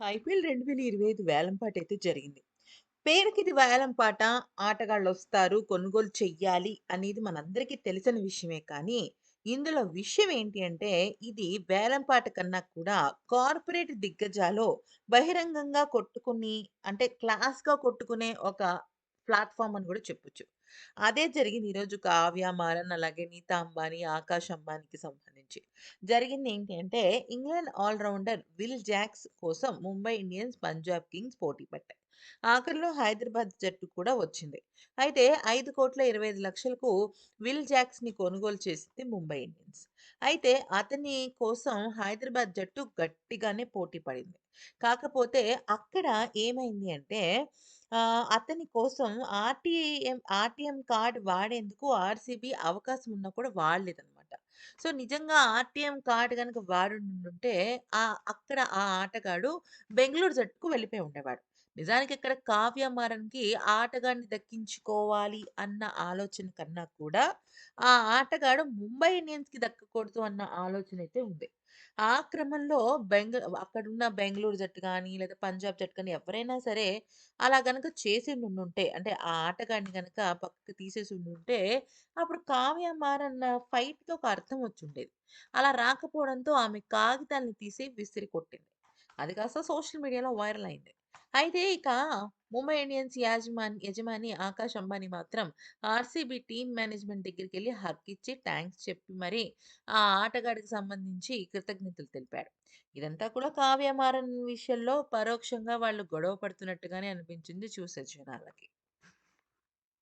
IPL 2025 వేలంపాటైతే జరిగింది. పేరుకిది వేలంపాట, ఆటగాళ్ళు వస్తారు కొనుగోలు చెయ్యాలి అనేది మనందరికీ తెలిసిన విషయమే కానీ, ఇందులో విషయం ఏంటి అంటే, ఇది వేలంపాట కన్నా కూడా కార్పొరేట్ దిగ్గజాలో బహిరంగంగా కొట్టుకుని అంటే క్లాస్‌గా కొట్టుకునే ఒక ప్లాట్ఫామ్ అని కూడా చెప్పొచ్చు. అదే జరిగింది ఈరోజు కావ్య మారన్, అలాగే నీతా అంబానీ, ఆకాష్ అంబానీకి సంబంధించి. జరిగిందేంటి అంటే, ఇంగ్లాండ్ ఆల్రౌండర్ విల్ జాక్స్ కోసం ముంబై ఇండియన్స్, పంజాబ్ కింగ్స్ పోటీ పట్టాయి ఆఖరిలో హైదరాబాద్ జట్టు కూడా వచ్చింది. అయితే 5,25,00,000కు విల్ జాక్స్‌ని కొనుగోలు చేసింది ముంబై ఇండియన్స్. అయితే అతని కోసం హైదరాబాద్ జట్టు గట్టిగానే పోటీ పడింది. కాకపోతే అక్కడ ఏమైంది అంటే అతని కోసం ఆర్‌టీఎం ఆర్‌టీఎం కార్డ్ వాడేందుకు ఆర్‌సీబీ అవకాశం ఉన్నా కూడా వాడలేదన్నమాట సో, నిజంగా ఆర్‌టీఎం కార్డు కనుక వాడుంటే ఆ అక్కడ ఆ ఆటగాడు బెంగళూరు జట్టుకు వెళ్ళిపోయి ఉండేవాడు. నిజానికి ఇక్కడ కావ్య మరణ్కి ఆటగాడిని దక్కించుకోవాలి అన్న ఆలోచన కన్నా కూడా, ఆ ఆటగాడు ముంబై ఇండియన్స్‌కి దక్కకూడదు అన్న ఆలోచనైతే ఉంది. ఆ క్రమంలో బెంగ అక్కడున్న బెంగళూరు జట్టు కానీ లేదా పంజాబ్ జట్టు కానీ ఎవరైనా సరే అలా గనక ఉండుంటే అంటే ఆ ఆటగాడిని గనక పక్కకి తీసేసుండుంటే, అప్పుడు కావ్య మారన్న ఫైట్‌కి ఒక అర్థం వచ్చుండేది. అలా రాకపోవడంతో ఆమె కాగితాల్ని తీసి విసిరి కొట్టింది. అది కాస్త సోషల్ మీడియాలో వైరల్ అయింది. అయితే ఇక ముంబై ఇండియన్స్ యాజమాన్ యజమాని ఆకాష్ అంబానీ మాత్రం ఆర్‌సీబీ టీమ్ మేనేజ్‌మెంట్ దగ్గరికి వెళ్ళి ఇచ్చి థ్యాంక్స్ చెప్పి మరి ఆ ఆటగాడికి సంబంధించి కృతజ్ఞతలు తెలిపాడు. ఇదంతా కూడా కావ్యమారన్ విషయంలో పరోక్షంగా వాళ్ళు గొడవ పడుతున్నట్టుగానే అనిపించింది చూసే జనాలకి.